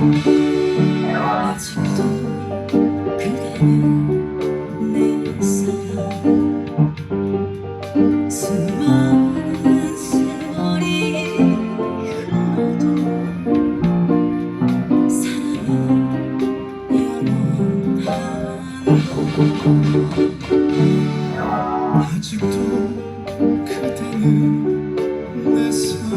아직도 그대는 내 사랑. 수많은 세월이 흘러도 사랑은 영원하고 아직도 그대는 내 사랑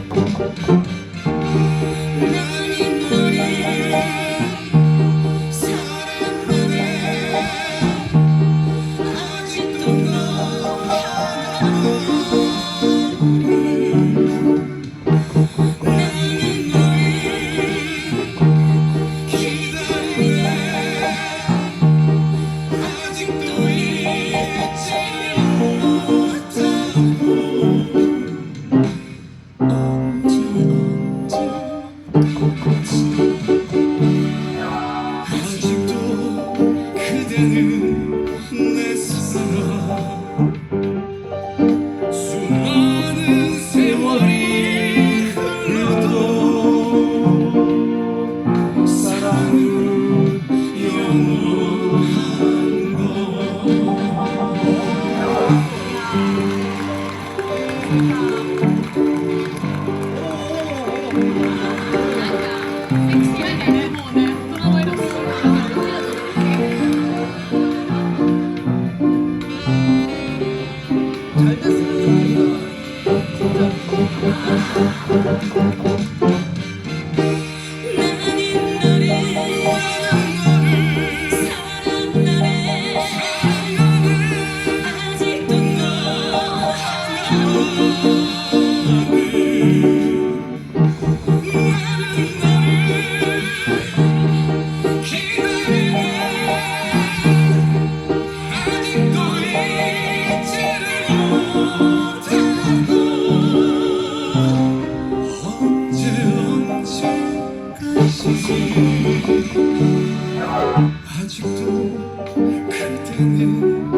you. Thank you. 아직도 그대는